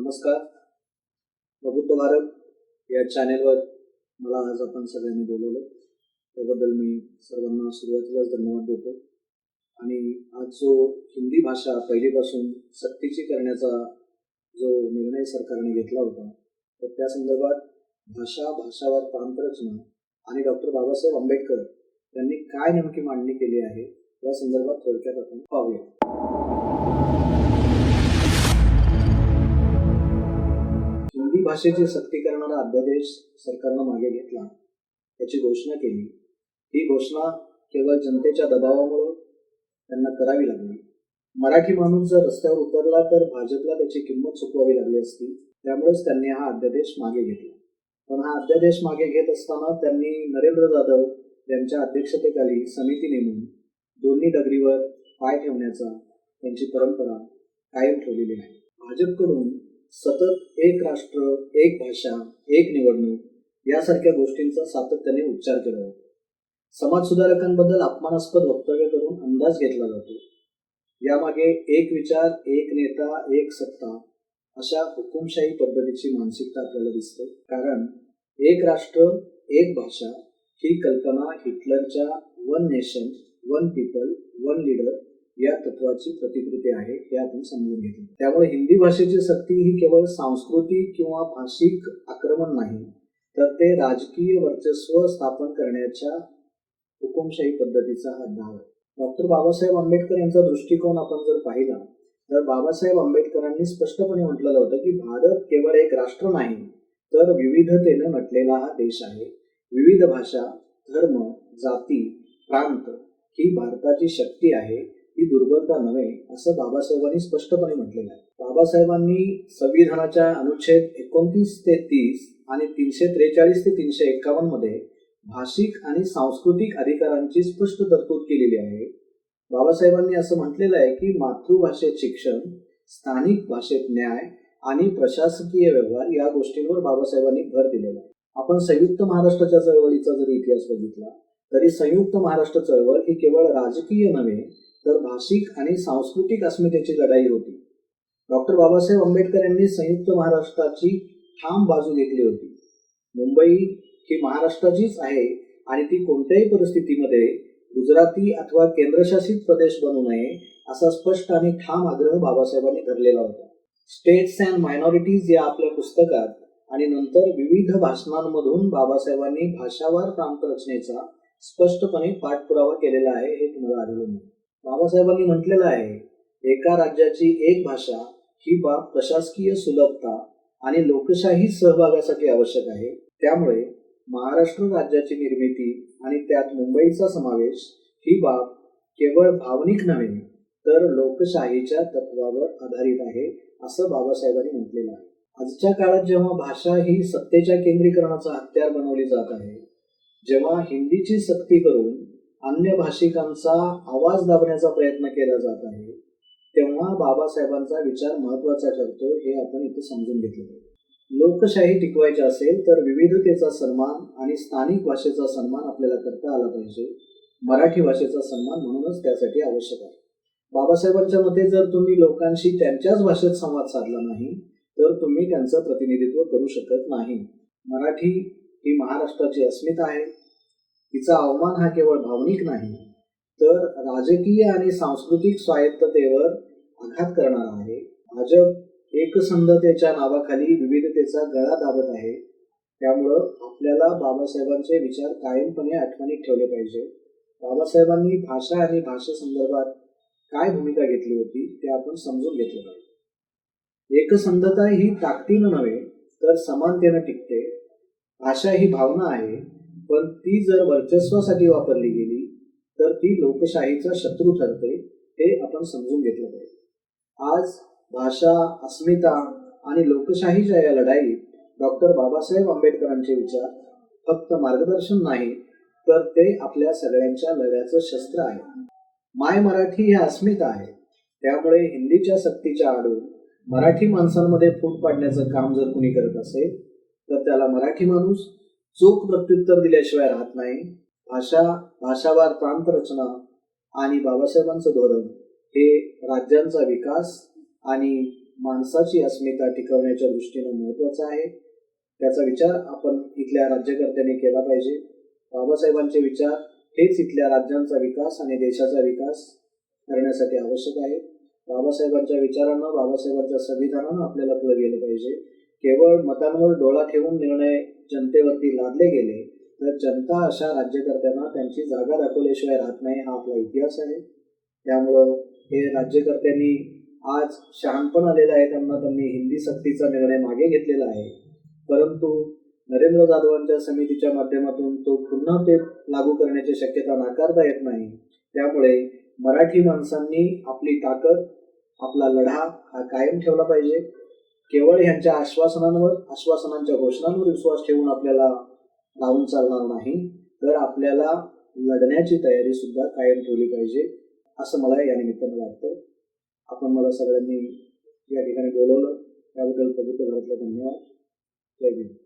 नमस्कार. प्रबुद्ध भारत या चॅनेलवर मला आज आपण सगळ्यांनी बोलवलं. त्याबद्दल मी सर्वांना सुरुवातीलाच धन्यवाद देतो. आणि आज जो हिंदी भाषा पहिलीपासून सक्तीची करण्याचा जो निर्णय सरकारने घेतला होता तर त्या संदर्भात भाषा भाषावर प्रांतरचना आणि डॉक्टर बाबासाहेब आंबेडकर यांनी काय नेमकी मांडणी केली आहे या संदर्भात थोडक्यात आपण पाहूया. हिंदी भाषेची सक्ती करणारा अध्यादेश सरकारनं मागे घेतला. त्याची घोषणा केली. ही घोषणा केवळ जनतेच्या दबावामुळे त्यांना करावी लागली मराठी माणूस जर रस्त्यावर उतरला तर भाजपला त्याची किंमत चुकवावी लागली असती. त्यामुळेच त्यांनी हा अध्यादेश मागे घेतला. पण हा अध्यादेश मागे घेत असताना त्यांनी नरेंद्र जाधव यांच्या अध्यक्षतेखाली समिती नेमून दोन्ही डगरीवर पाय ठेवण्याचा त्यांची परंपरा कायम ठेवलेली आहे. भाजपकडून सतत एक राष्ट्र एक भाषा एक निवडणूक यासारख्या गोष्टींचा सातत्याने उच्चार केला होता समाज सुधारकांबद्दल अपमानास्पद वक्तव्य करून अंदाज घेतला जातो. यामागे एक विचार एक नेता एक सत्ता अशा हुकुमशाही पद्धतीची मानसिकता आपल्याला दिसते. कारण एक राष्ट्र एक भाषा ही कल्पना हिटलरच्या one nation one people one leader या तत्वाची प्रतिकृती आहे हे आपण समजून घेतलं. त्यामुळे हिंदी भाषेची सक्ती ही केवळ सांस्कृतिक किंवा भाषिक आक्रमण नाही तर ते राजकीय वर्चस्व स्थापन करण्याच्या हुकुमशाही पद्धतीचा हा डाव आहे. डॉक्टर बाबासाहेब आंबेडकर यांचा दृष्टिकोन आपण जर पाहिला तर बाबासाहेब आंबेडकरांनी स्पष्टपणे म्हटलेलं होतं की भारत केवळ एक राष्ट्र नाही तर विविधतेनं नटलेला हा देश आहे. विविध भाषा धर्म जाती प्रांत ही भारताची शक्ती आहे. ही नव्हे असं बाबासाहेबांनी स्पष्टपणे म्हटलेलं आहे. बाबासाहेबांनी संविधानाच्या अनुच्छेद एकोणतीस ते तीस आणि तीनशे त्रेचाळीस ते तीनशे एक्कावन्नमध्ये भाषिक आणि सांस्कृतिक अधिकारांची स्पष्ट तरतूद केलेली आहे. बाबासाहेबांनी असं म्हटलेलं आहे की मातृभाषेत शिक्षण स्थानिक भाषेत न्याय आणि प्रशासकीय व्यवहार या गोष्टींवर बाबासाहेबांनी भर दिलेला आहे. आपण संयुक्त महाराष्ट्राच्या चळवळीचा जरी इतिहास बघितला तरी संयुक्त महाराष्ट्र चळवळ ही केवळ राजकीय नव्हे तर भाषिक आणि सांस्कृतिक अस्मितेची लढाई होती. डॉक्टर बाबासाहेब आंबेडकर यांनी संयुक्त महाराष्ट्राची ठाम बाजू घेतली होती. मुंबई ही महाराष्ट्राचीच आहे आणि ती कोणत्याही परिस्थितीमध्ये गुजराती अथवा केंद्रशासित प्रदेश बनू नये असा स्पष्ट आणि ठाम आग्रह बाबासाहेबांनी धरलेला होता. स्टेट्स अँड मायनॉरिटीज या आपल्या पुस्तकात आणि नंतर विविध भाषणांमधून बाबासाहेबांनी भाषावार प्रांतरचनेचा स्पष्टपणे पाठपुरावा केलेला आहे हे तुम्हाला आढळून येईल. बाबासाहेबांनी म्हटलेलं आहे एका राज्याची एक भाषा ही बाब प्रशासकीय सुलभता आणि लोकशाही सहभागासाठी आवश्यक आहे. त्यामुळे महाराष्ट्र राज्याची निर्मिती आणि त्यात मुंबईचा समावेश ही बाब केवळ भावनिक नव्हे तर लोकशाहीच्या तत्वावर आधारित आहे असं बाबासाहेबांनी म्हटलेलं आहे. आजच्या काळात जेव्हा भाषा ही सत्तेच्या केंद्रीकरणाचा हत्यार बनवली जात आहे जेव्हा हिंदीची सक्ती करून अन्य भाषिकांचा आवाज दाबण्याचा प्रयत्न केला जात आहे तेव्हा बाबासाहेबांचा विचार महत्त्वाचा ठरतो हे आपण इथे समजून घेतलं पाहिजे. लोकशाही टिकवायची असेल तर विविधतेचा सन्मान आणि स्थानिक भाषेचा सन्मान आपल्याला करता आला पाहिजे. मराठी भाषेचा सन्मान म्हणूनच त्यासाठी आवश्यक आहे. बाबासाहेबांच्या मते जर तुम्ही लोकांशी त्यांच्याच भाषेत संवाद साधला नाही तर तुम्ही त्यांचं प्रतिनिधित्व करू शकत नाही. मराठी ही महाराष्ट्राची अस्मिता आहे. तिचा अवमान हा केवळ भावनिक नाही तर राजकीय आणि सांस्कृतिक स्वायत्ततेवर आघात करणारा आहे. भाजप एकसंधतेच्या नावाखाली विविधतेचा गळा दाबत आहे. त्यामुळं आपल्याला बाबासाहेबांचे विचार कायमपणे आठवणीत ठेवले पाहिजे. बाबासाहेबांनी भाषा आणि भाषेसंदर्भात काय भूमिका घेतली होती ते आपण समजून घेतलं पाहिजे. एकसंधता ही ताकदीनं नव्हे तर समानतेनं टिकते. भाषा ही भावना आहे. पण ती जर वर्चस्वासाठी वापरली गेली तर ती लोकशाहीचा शत्रू ठरते हे आपण समजून घेतलं पाहिजे. आज भाषा अस्मिता आणि लोकशाहीच्या या लढाईत डॉक्टर बाबासाहेब आंबेडकरांचे विचार फक्त मार्गदर्शन नाही तर ते आपल्या सगळ्यांच्या लढ्याचं शस्त्र आहे. माय मराठी ही अस्मिता आहे. त्यामुळे हिंदीच्या सक्तीच्या आडून मराठी माणसांमध्ये फूट पाडण्याचं काम जर कुणी करत असेल तर त्याला मराठी माणूस चोख प्रत्युत्तर दिल्याशिवाय राहत नाही. भाषा भाषावार प्रांत रचना आणि बाबासाहेबांचं धोरण हे राज्यांचा विकास आणि माणसाची अस्मिता टिकवण्याच्या दृष्टीनं महत्वाचं आहे. त्याचा विचार आपण इथल्या राज्यकर्त्यांनी केला पाहिजे. बाबासाहेबांचे विचार हेच इथल्या राज्यांचा विकास आणि देशाचा विकास करण्यासाठी आवश्यक आहे. बाबासाहेबांच्या विचारांना बाबासाहेबांच्या संविधानानं आपल्याला पुढे गेलं पाहिजे. केवळ मतांवर डोळा ठेवून निर्णय जनतेवरती लादले गेले तर जनता अशा राज्यकर्त्यांना त्यांची जागा दाखवल्याशिवाय राहत नाही हा आपला इतिहास आहे. त्यामुळं हे राज्यकर्त्यांनी आज शहाणपण आलेलं आहे त्यांना त्यांनी हिंदी सक्तीचा निर्णय मागे घेतलेला आहे. परंतु नरेंद्र जाधवांच्या समितीच्या माध्यमातून तो पुन्हा ते लागू करण्याची शक्यता नाकारता येत नाही. त्यामुळे मराठी माणसांनी आपली ताकद आपला लढा हा कायम ठेवला पाहिजे. केवळ ह्यांच्या आश्वासनांवर आश्वासनांच्या घोषणांवर विश्वास ठेवून आपल्याला लावून चालणार नाही तर आपल्याला लढण्याची तयारी सुद्धा कायम ठेवली पाहिजे असं मला या निमित्तानं वाटतं. आपण मला सगळ्यांनी या ठिकाणी बोलवलं. त्याबद्दल पवित्र घरातलं धन्यवाद. जय हिंद